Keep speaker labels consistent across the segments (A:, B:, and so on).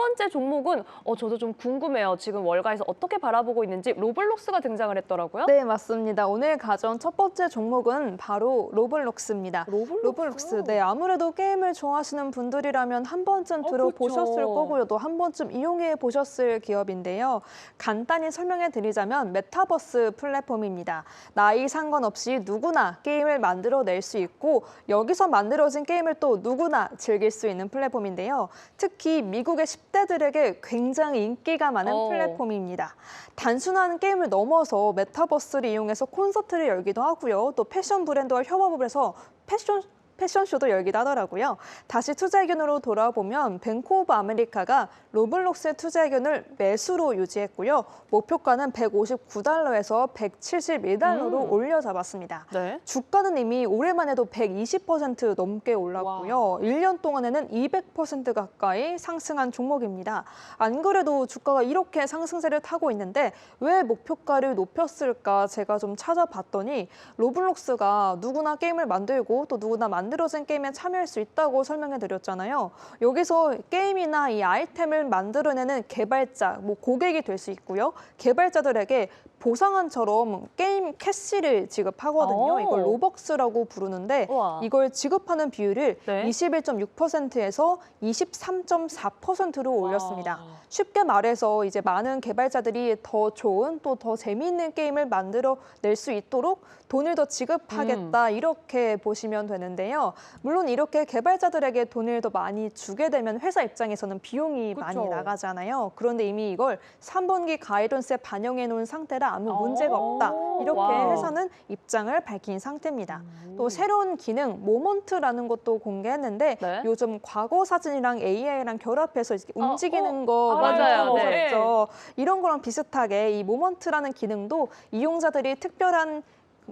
A: 번째 종목은 어, 저도 좀 궁금해요. 지금 월가에서 어떻게 바라보고 있는지 로블록스가 등장을 했더라고요.
B: 네, 맞습니다. 오늘 가져온 첫 번째 종목은 바로 로블록스입니다.
A: 로블록스.
B: 로블록스, 네, 아무래도 게임을 좋아하시는 분들이라면 한 번쯤
A: 어,
B: 들어보셨을
A: 그렇죠.
B: 거고요. 또 한 번쯤 이용해 보셨을 기업인데요. 간단히 설명해 드리자면 메타버스 플랫폼입니다. 나이 상관없이 누구나 게임을 만들어낼 수 있고 여기서 만들어진 게임을 또 누구나 즐길 수 있는 플랫폼인데요. 특히 미국의 10대 들에게 굉장히 인기가 많은
A: 어.
B: 플랫폼입니다. 단순한 게임을 넘어서 메타버스를 이용해서 콘서트를 열기도 하고요. 또 패션 브랜드와 협업을 해서 패션 패션쇼도 열기도 하더라고요. 다시 투자 의견으로 돌아보면 뱅크 오브 아메리카가 로블록스의 투자 의견을 매수로 유지했고요. 목표가는 159달러에서 171달러로
A: 음.
B: 올려 잡았습니다.
A: 네.
B: 주가는 이미 올해만 해도 120% 넘게 올랐고요. 1년 동안에는 200% 가까이 상승한 종목입니다. 안 그래도 주가가 이렇게 상승세를 타고 있는데 왜 목표가를 높였을까 제가 좀 찾아봤더니 로블록스가 누구나 게임을 만들고 또 누구나 만 들어진 게임에 참여할 수 있다고 설명해 드렸잖아요. 여기서 게임이나 이 아이템을 만들어내는 개발자, 뭐 고객이 될 수 있고요. 개발자들에게 보상한처럼 게임 캐시를 지급하거든요.
A: 오.
B: 이걸 로벅스라고 부르는데
A: 우와.
B: 이걸 지급하는 비율을
A: 네.
B: 21.6%에서 23.4%로 올렸습니다.
A: 와.
B: 쉽게 말해서 이제 많은 개발자들이 더 좋은 또 더 재미있는 게임을 만들어 낼 수 있도록 돈을 더 지급하겠다
A: 음.
B: 이렇게 보시면 되는데요. 물론 이렇게 개발자들에게 돈을 더 많이 주게 되면 회사 입장에서는 비용이
A: 그쵸.
B: 많이 나가잖아요. 그런데 이미 이걸 3분기 가이던스에 반영해 놓은 상태라 아무 문제가
A: 오.
B: 없다. 이렇게
A: 와우.
B: 회사는 입장을 밝힌 상태입니다.
A: 음.
B: 또 새로운 기능 모먼트라는 것도 공개했는데
A: 네.
B: 요즘 과거 사진이랑 AI랑 결합해서 이렇게
A: 어,
B: 움직이는 거
A: 아, 맞아요.
B: 보셨죠? 이런 거랑 비슷하게 이 모먼트라는 기능도 이용자들이 특별한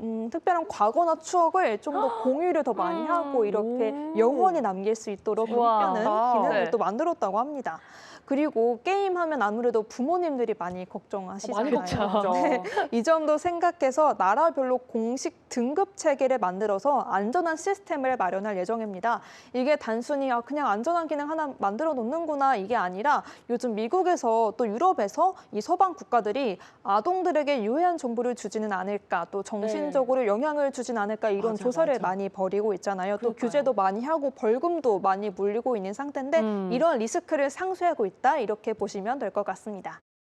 B: 음, 특별한 과거나 추억을 좀 더 공유를 더 많이 하고 이렇게
A: 음.
B: 영원히 남길 수 있도록
A: 우와.
B: 하는
A: 아,
B: 기능을
A: 네.
B: 또 만들었다고 합니다. 그리고 게임하면 아무래도 부모님들이 많이 걱정하시잖아요.
A: 걱정하죠.
B: 네. 이 점도 생각해서 나라별로 공식 등급 체계를 만들어서 안전한 시스템을 마련할 예정입니다. 이게 단순히 아, 그냥 안전한 기능 하나 만들어 놓는구나 이게 아니라 요즘 미국에서 또 유럽에서 이 서방 국가들이 아동들에게 유해한 정보를 주지는 않을까 또 정신 적으로 영향을 주진 않을까 이런
A: 맞아,
B: 조사를
A: 맞아.
B: 많이 벌이고 있잖아요. 또
A: 그러니까요.
B: 규제도 많이 하고 벌금도 많이 물리고 있는 상태인데
A: 음.
B: 이런 리스크를 상쇄하고 있다 이렇게 보시면 될 것 같습니다.